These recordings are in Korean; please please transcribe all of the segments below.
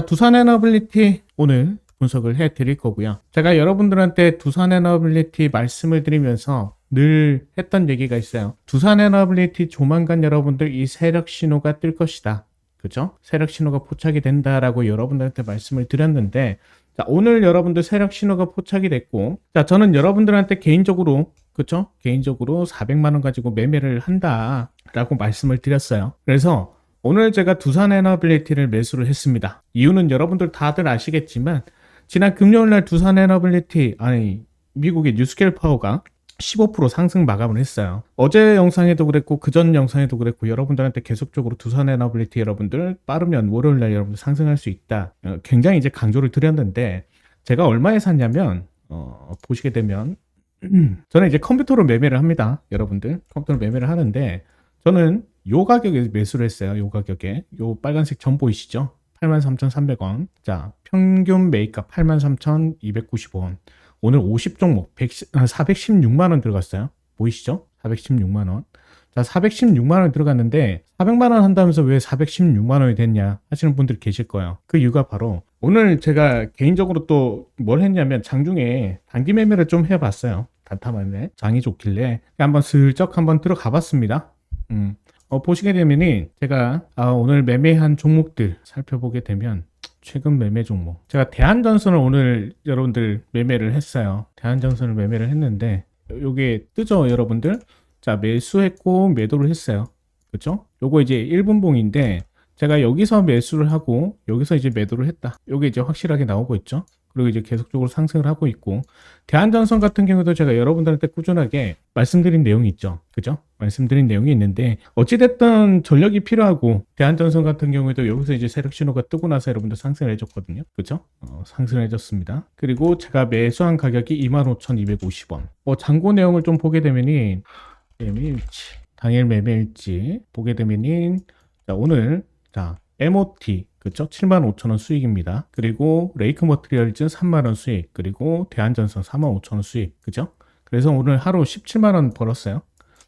자, 두산 에너빌리티 오늘 분석을 해 드릴 거고요. 제가 여러분들한테 두산 에너빌리티 말씀을 드리면서 늘 했던 얘기가 있어요. 두산 에너빌리티 조만간 여러분들 이 세력 신호가 뜰 것이다. 그죠? 세력 신호가 포착이 된다라고 여러분들한테 말씀을 드렸는데 자, 오늘 여러분들 세력 신호가 포착이 됐고 자, 저는 여러분들한테 개인적으로 그죠? 개인적으로 400만 원 가지고 매매를 한다라고 말씀을 드렸어요. 그래서 오늘 제가 두산 에너빌리티를 매수를 했습니다. 이유는 여러분들 다들 아시겠지만 지난 금요일 날 두산 에너빌리티 아니 미국의 뉴스케일 파워가 15% 상승 마감을 했어요. 어제 영상에도 그랬고 그 전 영상에도 그랬고 여러분들한테 계속적으로 두산 에너빌리티 여러분들 빠르면 월요일 날 여러분들 상승할 수 있다. 어, 굉장히 이제 강조를 드렸는데 제가 얼마에 샀냐면 어, 보시게 되면 저는 이제 컴퓨터로 매매를 합니다. 여러분들 컴퓨터로 매매를 하는데 저는 요 가격에 매수를 했어요. 요 가격에 요 빨간색 점 보이시죠? 83,300원. 자, 평균 매입가 83,295원. 오늘 50종목 100, 416만 원 들어갔어요. 보이시죠? 416만 원. 자, 416만 원 들어갔는데 400만 원 한다면서 왜 416만 원이 됐냐 하시는 분들 계실 거예요. 그 이유가 바로 오늘 제가 개인적으로 또 뭘 했냐면 장중에 단기 매매를 좀 해봤어요. 단타 매매 장이 좋길래 한번 슬쩍 한번 들어가 봤습니다. 음. 어, 보시게 되면은 제가 아, 오늘 매매한 종목들 살펴보게 되면 최근 매매 종목 제가 대한전선을 오늘 여러분들 매매를 했어요. 대한전선을 매매를 했는데 요게 뜨죠 여러분들? 자 매수했고 매도를 했어요. 그쵸? 요거 이제 1분봉인데 제가 여기서 매수를 하고 여기서 이제 매도를 했다. 요게 이제 확실하게 나오고 있죠. 그리고 이제 계속적으로 상승을 하고 있고 대한전선 같은 경우도 제가 여러분들한테 꾸준하게 말씀드린 내용이 있죠. 그죠? 말씀드린 내용이 있는데 어찌됐든 전력이 필요하고 대한전선 같은 경우에도 여기서 이제 세력 신호가 뜨고 나서 여러분들 상승을 해줬거든요. 그죠? 어, 상승을 해줬습니다. 그리고 제가 매수한 가격이 25,250원. 뭐 장고 내용을 좀 보게 되면은 매매일지 당일 매매일지 보게 되면은 자, 오늘 자 MOT 그쵸? 7만 5천 원 수익입니다. 그리고 레이크 머트리얼즈 3만 원 수익, 그리고 대한전선 4만 5천 원 수익, 그죠? 그래서 오늘 하루 17만 원 벌었어요.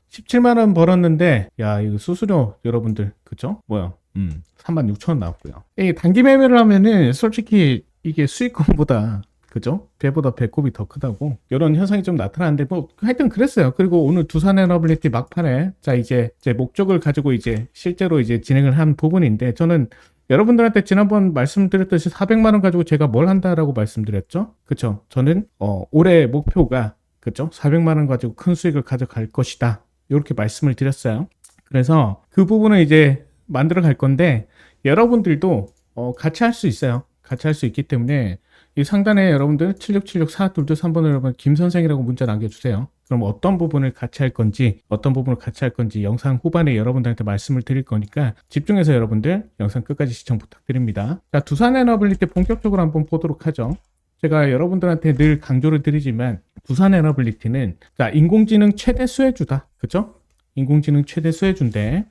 17만 원 벌었는데, 야 이거 수수료 여러분들, 그죠? 뭐야? 음, 3만 6천 원 나왔고요. 이 단기 매매를 하면은 솔직히 이게 수익금보다 그죠? 배보다 배꼽이 더 크다고 이런 현상이 좀 나타나는데 뭐 하여튼 그랬어요. 그리고 오늘 두산 에너빌리티 막판에 자 이제 제 목적을 가지고 이제 실제로 이제 진행을 한 부분인데 저는 여러분들한테 지난번 말씀드렸듯이 400만 원 가지고 제가 뭘 한다라고 말씀드렸죠? 그쵸? 저는 어, 올해 목표가 그쵸? 400만 원 가지고 큰 수익을 가져갈 것이다. 이렇게 말씀을 드렸어요. 그래서 그 부분을 이제 만들어 갈 건데 여러분들도 어, 같이 할 수 있어요. 같이 할 수 있기 때문에 이 상단에 여러분들 7676 422 3번을 여러분 김 선생이라고 문자 남겨주세요. 그럼 어떤 부분을 같이 할 건지 어떤 부분을 같이 할 건지 영상 후반에 여러분들한테 말씀을 드릴 거니까 집중해서 여러분들 영상 끝까지 시청 부탁드립니다. 자 두산 에너빌리티 본격적으로 한번 보도록 하죠. 제가 여러분들한테 늘 강조를 드리지만 두산 에너빌리티는 자 인공지능 최대 수혜주다. 그죠? 인공지능 최대 수혜주인데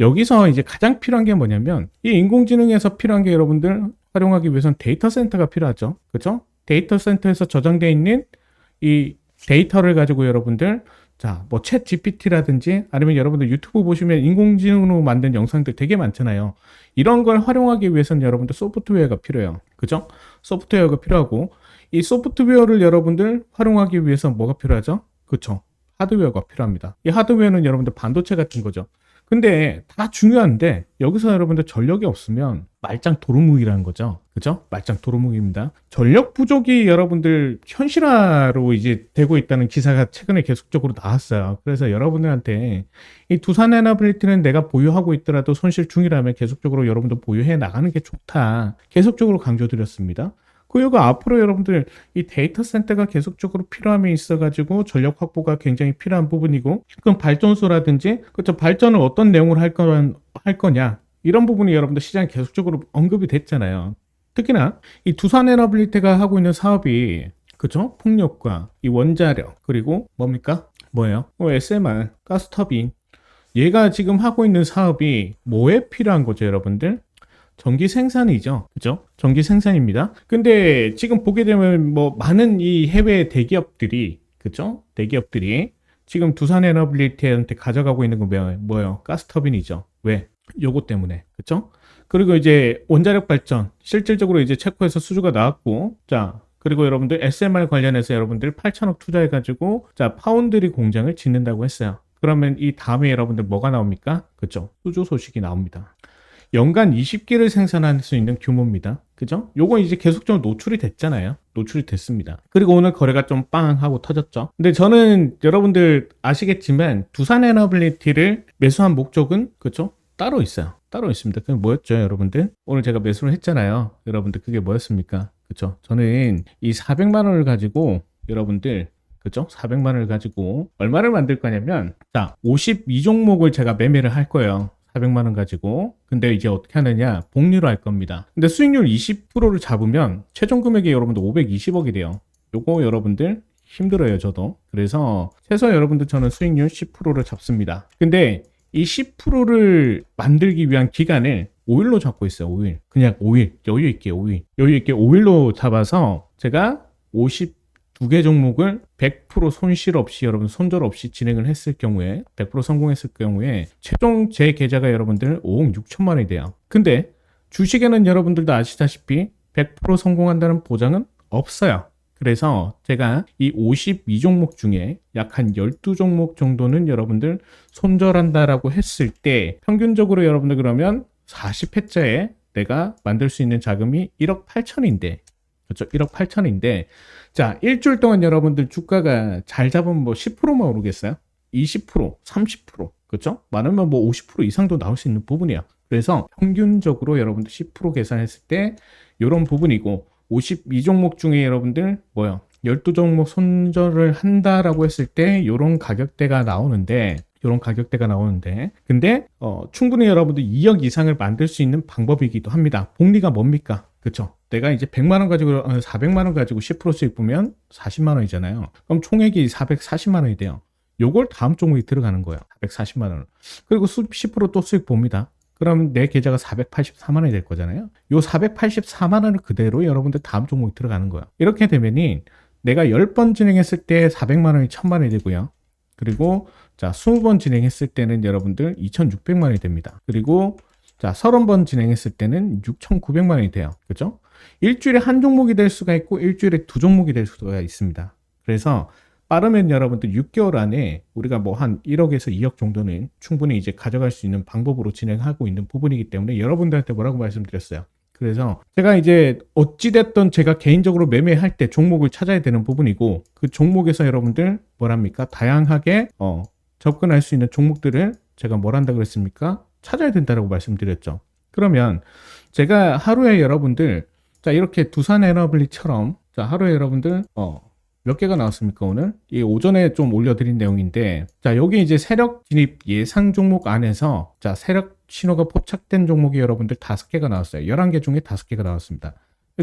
여기서 이제 가장 필요한 게 뭐냐면 이 인공지능에서 필요한 게 여러분들 활용하기 위해서는 데이터 센터가 필요하죠. 그죠? 데이터 센터에서 저장되어 있는 이 데이터를 가지고 여러분들 자, 뭐 챗 GPT라든지 아니면 여러분들 유튜브 보시면 인공지능으로 만든 영상들 되게 많잖아요. 이런 걸 활용하기 위해서는 여러분들 소프트웨어가 필요해요. 그죠? 소프트웨어가 필요하고 이 소프트웨어를 여러분들 활용하기 위해서 뭐가 필요하죠? 그쵸? 하드웨어가 필요합니다. 이 하드웨어는 여러분들 반도체 같은 거죠. 근데 다 중요한데 여기서 여러분들 전력이 없으면 말짱 도루묵이라는 거죠. 그죠? 말짱 도루묵입니다. 전력 부족이 여러분들 현실화로 이제 되고 있다는 기사가 최근에 계속적으로 나왔어요. 그래서 여러분들한테 이 두산 에너빌리티는 내가 보유하고 있더라도 손실 중이라면 계속적으로 여러분들 보유해 나가는 게 좋다. 계속적으로 강조드렸습니다. 그리고 앞으로 여러분들 이 데이터 센터가 계속적으로 필요함이 있어가지고 전력 확보가 굉장히 필요한 부분이고 그럼 발전소라든지 그쵸 발전을 어떤 내용으로 할, 거, 할 거냐 이런 부분이 여러분들 시장에 계속적으로 언급이 됐잖아요. 특히나 이 두산 에너빌리티가 하고 있는 사업이 그죠 폭력과 이 원자력 그리고 뭡니까 뭐예요? 어, SMR 가스터빈 얘가 지금 하고 있는 사업이 뭐에 필요한 거죠 여러분들? 전기 생산이죠. 그죠? 전기 생산입니다. 근데 지금 보게 되면 뭐 많은 이 해외 대기업들이 그죠? 대기업들이 지금 두산 에너빌리티한테 가져가고 있는 건 뭐예요? 뭐예요? 가스 터빈이죠. 왜? 요거 때문에. 그쵸? 그리고 이제 원자력 발전 실질적으로 이제 체코에서 수주가 나왔고 자 그리고 여러분들 SMR 관련해서 여러분들 8천억 투자해 가지고 자 파운드리 공장을 짓는다고 했어요. 그러면 이 다음에 여러분들 뭐가 나옵니까? 그죠? 수주 소식이 나옵니다. 연간 20개를 생산할 수 있는 규모입니다. 그죠? 요거 이제 계속적으로 노출이 됐잖아요. 노출이 됐습니다. 그리고 오늘 거래가 좀 빵 하고 터졌죠. 근데 저는 여러분들 아시겠지만 두산 에너빌리티를 매수한 목적은 그죠? 따로 있어요. 따로 있습니다. 그게 뭐였죠, 여러분들? 오늘 제가 매수를 했잖아요. 여러분들 그게 뭐였습니까? 그쵸? 저는 이 400만 원을 가지고 여러분들 그죠? 400만 원을 가지고 얼마를 만들 거냐면 자, 52종목을 제가 매매를 할 거예요. 400만 원 가지고. 근데 이제 어떻게 하느냐? 복리로 할 겁니다. 근데 수익률 20%를 잡으면 최종 금액이 여러분들 520억이 돼요. 요거 여러분들 힘들어요, 저도. 그래서 최소 여러분들 저는 수익률 10%를 잡습니다. 근데 이 10%를 만들기 위한 기간을 5일로 잡고 있어요. 5일. 그냥 5일. 여유 있게 5일. 여유 있게 5일로 잡아서 제가 52개 종목을 100% 손실 없이 여러분 손절 없이 진행을 했을 경우에 100% 성공했을 경우에 최종 제 계좌가 여러분들 5억 6천만 원이 돼요. 근데 주식에는 여러분들도 아시다시피 100% 성공한다는 보장은 없어요. 그래서 제가 이 52종목 중에 약 한 12종목 정도는 여러분들 손절한다라고 했을 때 평균적으로 여러분들 그러면 40회째에 내가 만들 수 있는 자금이 1억 8천인데 그렇죠? 1억 8천인데 자 일주일 동안 여러분들 주가가 잘 잡으면 뭐 10%만 오르겠어요? 20% 30% 그렇죠? 많으면 뭐 50% 이상도 나올 수 있는 부분이야 그래서 평균적으로 여러분들 10% 계산했을 때 이런 부분이고 52종목 중에 여러분들 뭐요? 12종목 손절을 한다라고 했을 때 이런 가격대가 나오는데 이런 가격대가 나오는데 근데 어, 충분히 여러분들 2억 이상을 만들 수 있는 방법이기도 합니다. 복리가 뭡니까? 그쵸? 내가 이제 100만 원 가지고 어, 400만 원 가지고 10% 수익 보면 40만 원이잖아요. 그럼 총액이 440만 원이 돼요. 요걸 다음 종목이 들어가는 거예요. 440만 원. 그리고 수, 10%또 수익 봅니다. 그럼 내 계좌가 484만 원이 될 거잖아요. 요 484만 원을 그대로 여러분들 다음 종목이 들어가는 거예요. 이렇게 되면이 내가 10번 진행했을 때 400만 원이 1000만 원이 되고요. 그리고 자, 20번 진행했을 때는 여러분들 2,600만 원이 됩니다. 그리고 자, 30번 진행했을 때는 6,900만 원이 돼요. 그죠? 일주일에 한 종목이 될 수가 있고 일주일에 두 종목이 될 수가 있습니다. 그래서 빠르면 여러분들 6개월 안에 우리가 뭐 한 1억에서 2억 정도는 충분히 이제 가져갈 수 있는 방법으로 진행하고 있는 부분이기 때문에 여러분들한테 뭐라고 말씀드렸어요. 그래서 제가 이제 어찌됐든 제가 개인적으로 매매할 때 종목을 찾아야 되는 부분이고 그 종목에서 여러분들 뭐랍니까? 다양하게 어, 접근할 수 있는 종목들을 제가 뭘 한다 그랬습니까? 찾아야 된다라고 말씀드렸죠. 그러면 제가 하루에 여러분들 자 이렇게 두산 에너블리처럼 자 하루에 여러분들 어, 몇 개가 나왔습니까 오늘? 이 오전에 좀 올려드린 내용인데 자 여기 이제 세력 진입 예상 종목 안에서 자 세력 신호가 포착된 종목이 여러분들 다섯 개가 나왔어요. 11개 중에 다섯 개가 나왔습니다.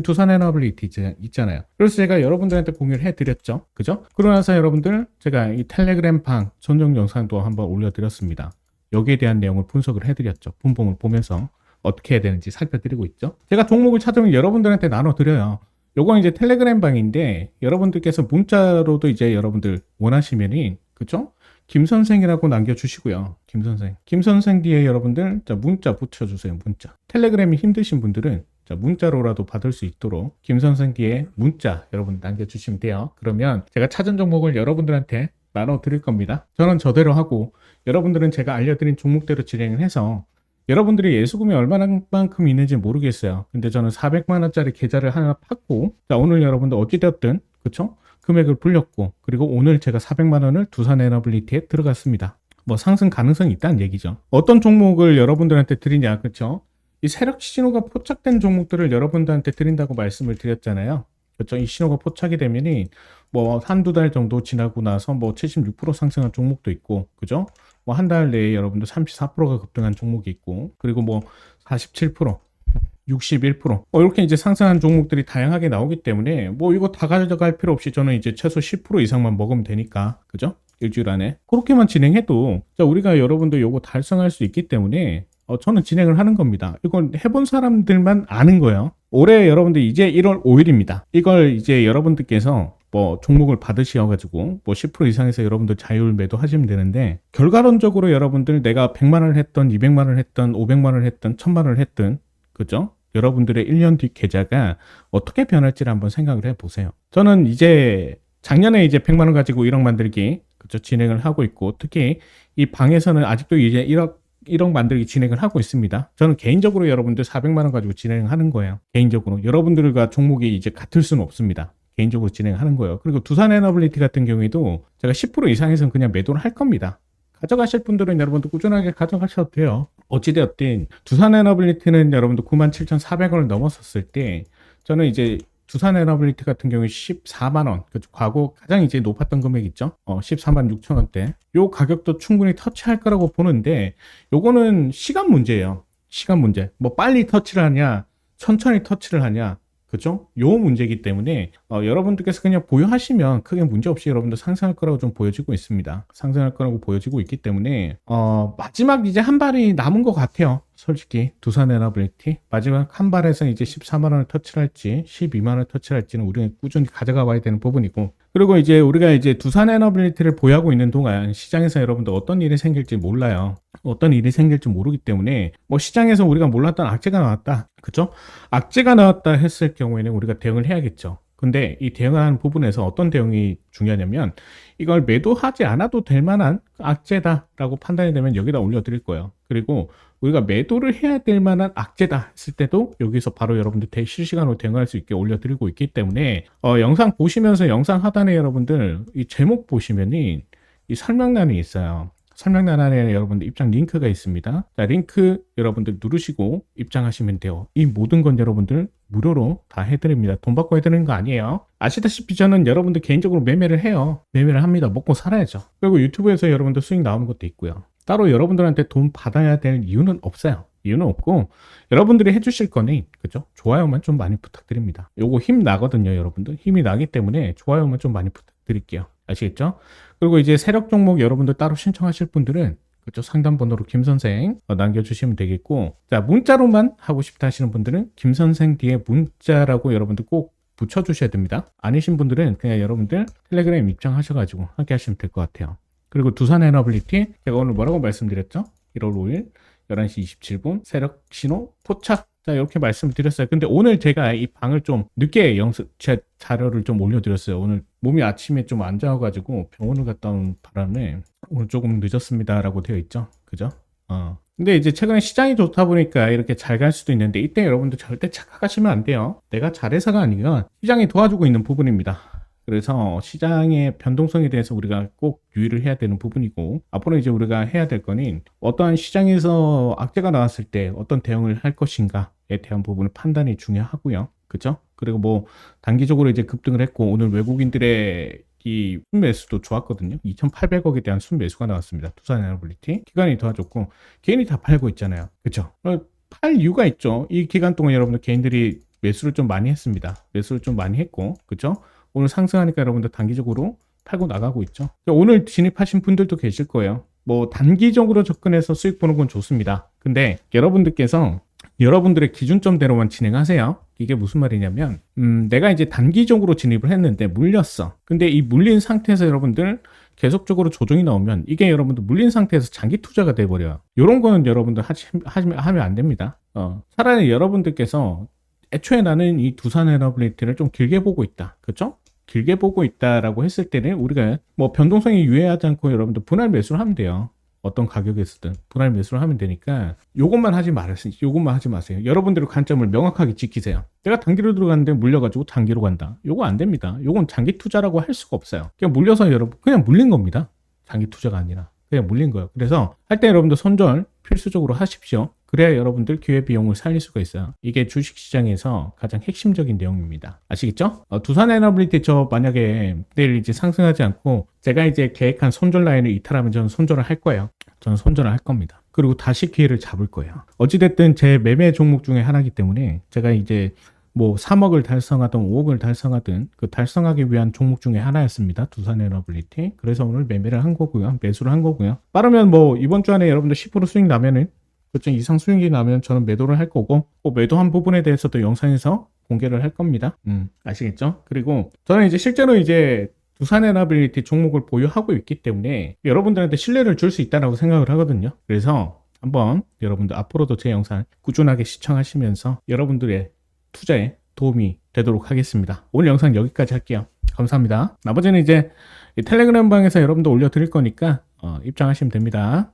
두산 에너블리티 있잖아요. 그래서 제가 여러분들한테 공유를 해드렸죠. 그죠? 그러고 나서 여러분들 제가 이 텔레그램 방 전용 영상도 한번 올려드렸습니다. 여기에 대한 내용을 분석을 해드렸죠. 분봉을 보면서 어떻게 해야 되는지 살펴드리고 있죠. 제가 종목을 찾으면 여러분들한테 나눠드려요. 요건 이제 텔레그램 방인데 여러분들께서 문자로도 이제 여러분들 원하시면이 그쵸? 김 선생이라고 남겨주시고요. 김 선생. 김 선생 뒤에 여러분들 자 문자 붙여주세요. 문자. 텔레그램이 힘드신 분들은 자 문자로라도 받을 수 있도록 김 선생 뒤에 문자 여러분 남겨주시면 돼요. 그러면 제가 찾은 종목을 여러분들한테 나눠 드릴 겁니다. 저는 저대로 하고 여러분들은 제가 알려드린 종목대로 진행을 해서 여러분들이 예수금이 얼마만큼 있는지 모르겠어요. 근데 저는 400만 원짜리 계좌를 하나 팠고 자 오늘 여러분들 어찌되었든 그쵸? 금액을 불렸고 그리고 오늘 제가 400만 원을 두산 에너블리티에 들어갔습니다. 뭐 상승 가능성이 있다는 얘기죠. 어떤 종목을 여러분들한테 드리냐 그쵸? 이 세력 신호가 포착된 종목들을 여러분들한테 드린다고 말씀을 드렸잖아요. 그렇죠. 이 신호가 포착이 되면이 뭐 한두 달 정도 지나고 나서 뭐 76% 상승한 종목도 있고, 그죠? 뭐 한 달 내에 여러분들 34%가 급등한 종목이 있고, 그리고 뭐 47%, 61%, 뭐 이렇게 이제 상승한 종목들이 다양하게 나오기 때문에 뭐 이거 다 가져갈 필요 없이 저는 이제 최소 10% 이상만 먹으면 되니까, 그죠? 일주일 안에 그렇게만 진행해도 자 우리가 여러분들 요거 달성할 수 있기 때문에 어, 저는 진행을 하는 겁니다. 이건 해본 사람들만 아는 거예요. 올해 여러분들 이제 1월 5일입니다. 이걸 이제 여러분들께서 뭐 종목을 받으셔가지고 뭐 10% 이상에서 여러분들 자율 매도하시면 되는데 결과론적으로 여러분들 내가 100만 원을 했던 200만 원을 했던 500만 원을 했던 1000만 원을 했던 그죠? 여러분들의 1년 뒤 계좌가 어떻게 변할지를 한번 생각을 해 보세요. 저는 이제 작년에 이제 100만 원 가지고 1억 만들기 그죠? 진행을 하고 있고 특히 이 방에서는 아직도 이제 1억 1억 만들기 진행을 하고 있습니다. 저는 개인적으로 여러분들 400만 원 가지고 진행하는 거예요. 개인적으로 여러분들과 종목이 이제 같을 수는 없습니다. 개인적으로 진행하는 거예요. 그리고 두산 에너빌리티 같은 경우에도 제가 10% 이상에서는 그냥 매도를 할 겁니다. 가져가실 분들은 여러분들 꾸준하게 가져가셔도 돼요. 어찌되었든 두산 에너빌리티는 여러분들 97,400원을 넘었었을 때 저는 이제 두산 에너빌리티 같은 경우에 14만 원, 그 과거 가장 이제 높았던 금액 있죠? 어, 14만 6천 원대. 요 가격도 충분히 터치할 거라고 보는데 요거는 시간 문제예요. 시간 문제. 뭐 빨리 터치를 하냐, 천천히 터치를 하냐, 그죠? 요 문제이기 때문에 어, 여러분들께서 그냥 보유하시면 크게 문제 없이 여러분들 상승할 거라고 좀 보여지고 있습니다. 상승할 거라고 보여지고 있기 때문에 어, 마지막 이제 한 발이 남은 것 같아요. 솔직히 두산 에너빌리티 마지막 한 발에서 이제 14만 원을 터치할지 12만 원을 터치할지는 우리는 꾸준히 가져가 봐야 되는 부분이고 그리고 이제 우리가 이제 두산 에너빌리티를 보유하고 있는 동안 시장에서 여러분들 어떤 일이 생길지 몰라요. 어떤 일이 생길지 모르기 때문에 뭐 시장에서 우리가 몰랐던 악재가 나왔다. 그죠? 악재가 나왔다 했을 경우에는 우리가 대응을 해야겠죠. 근데 이 대응하는 부분에서 어떤 대응이 중요하냐면 이걸 매도하지 않아도 될 만한 악재다라고 판단이 되면 여기다 올려드릴 거예요. 그리고 우리가 매도를 해야 될 만한 악재다 했을 때도 여기서 바로 여러분들 대 실시간으로 대응할 수 있게 올려드리고 있기 때문에 어, 영상 보시면서 영상 하단에 여러분들 이 제목 보시면은 이 설명란이 있어요. 설명란 안에 여러분들 입장 링크가 있습니다. 자, 링크 여러분들 누르시고 입장하시면 돼요. 이 모든 건 여러분들 무료로 다 해드립니다. 돈 받고 해드리는 거 아니에요. 아시다시피 저는 여러분들 개인적으로 매매를 해요. 매매를 합니다. 먹고 살아야죠. 그리고 유튜브에서 여러분들 수익 나오는 것도 있고요. 따로 여러분들한테 돈 받아야 될 이유는 없어요. 이유는 없고 여러분들이 해주실 거니 그죠? 좋아요만 좀 많이 부탁드립니다. 요거 힘 나거든요, 여러분들. 힘이 나기 때문에 좋아요만 좀 많이 부탁드릴게요. 아시겠죠? 그리고 이제 세력 종목 여러분들 따로 신청하실 분들은 그쪽 상담 번호로 김 선생 어, 남겨주시면 되겠고 자 문자로만 하고 싶다 하시는 분들은 김 선생 뒤에 문자라고 여러분들 꼭 붙여주셔야 됩니다. 아니신 분들은 그냥 여러분들 텔레그램 입장하셔가지고 함께 하시면 될 것 같아요. 그리고 두산 에너빌리티 제가 오늘 뭐라고 말씀드렸죠? 1월 5일 11시 27분 세력 신호 포착 자 이렇게 말씀드렸어요. 근데 오늘 제가 이 방을 좀 늦게 영상 제 자료를 좀 올려드렸어요. 오늘 몸이 아침에 좀 안 좋아가지고 병원을 갔다 온 바람에 오늘 조금 늦었습니다라고 되어 있죠. 그죠? 어. 근데 이제 최근에 시장이 좋다 보니까 이렇게 잘 갈 수도 있는데 이때 여러분들 절대 착각하시면 안 돼요. 내가 잘해서가 아니라 시장이 도와주고 있는 부분입니다. 그래서 시장의 변동성에 대해서 우리가 꼭 유의를 해야 되는 부분이고 앞으로 이제 우리가 해야 될 거는 어떠한 시장에서 악재가 나왔을 때 어떤 대응을 할 것인가에 대한 부분을 판단이 중요하고요. 그죠? 그리고 뭐 단기적으로 이제 급등을 했고 오늘 외국인들의 이 순매수도 좋았거든요. 2,800억에 대한 순매수가 나왔습니다. 투산 에너빌리티 기관이 도와줬고 개인이 다 팔고 있잖아요. 그죠? 어, 팔 이유가 있죠. 이 기간 동안 여러분들 개인들이 매수를 좀 많이 했습니다. 매수를 좀 많이 했고, 그죠? 오늘 상승하니까 여러분들 단기적으로 팔고 나가고 있죠. 오늘 진입하신 분들도 계실 거예요. 뭐 단기적으로 접근해서 수익 보는 건 좋습니다. 근데 여러분들께서 여러분들의 기준점대로만 진행하세요. 이게 무슨 말이냐면, 음, 내가 이제 단기적으로 진입을 했는데 물렸어. 근데 이 물린 상태에서 여러분들 계속적으로 조정이 나오면 이게 여러분들 물린 상태에서 장기 투자가 돼버려요. 이런 거는 여러분들 하시, 하시면, 하면 안 됩니다. 어, 차라리 여러분들께서 애초에 나는 이 두산 에너빌리티를 좀 길게 보고 있다. 그죠? 길게 보고 있다라고 했을 때는 우리가 뭐 변동성이 유해하지 않고 여러분들 분할 매수를 하면 돼요. 어떤 가격에서든 분할 매수를 하면 되니까 요것만 하지 말았으니 요것만 하지 마세요. 여러분들의 관점을 명확하게 지키세요. 내가 단기로 들어갔는데 물려가지고 장기로 간다. 요거 안 됩니다. 요건 장기 투자라고 할 수가 없어요. 그냥 물려서 여러분 그냥 물린 겁니다. 장기 투자가 아니라 그냥 물린 거예요. 그래서 할 때 여러분들 손절 필수적으로 하십시오. 그래야 여러분들 기회비용을 살릴 수가 있어요. 이게 주식시장에서 가장 핵심적인 내용입니다. 아시겠죠? 어, 두산 에너빌리티 저 만약에 내일 이제 상승하지 않고 제가 이제 계획한 손절 라인을 이탈하면 저는 손절을 할 거예요. 저는 손절을 할 겁니다. 그리고 다시 기회를 잡을 거예요. 어찌됐든 제 매매 종목 중에 하나이기 때문에 제가 이제 뭐 3억을 달성하든 5억을 달성하든 그 달성하기 위한 종목 중에 하나였습니다. 두산 에너빌리티. 그래서 오늘 매매를 한 거고요. 매수를 한 거고요. 빠르면 뭐 이번 주 안에 여러분들 10% 수익 나면은 그쪽 이상 수익이 나면 저는 매도를 할 거고 그 매도한 부분에 대해서도 영상에서 공개를 할 겁니다. 음, 아시겠죠? 그리고 저는 이제 실제로 이제 두산 에너빌리티 종목을 보유하고 있기 때문에 여러분들한테 신뢰를 줄 수 있다고 생각을 하거든요. 그래서 한번 여러분들 앞으로도 제 영상 꾸준하게 시청하시면서 여러분들의 투자에 도움이 되도록 하겠습니다. 오늘 영상 여기까지 할게요. 감사합니다. 나머지는 이제 이 텔레그램 방에서 여러분들 올려드릴 거니까 어, 입장하시면 됩니다.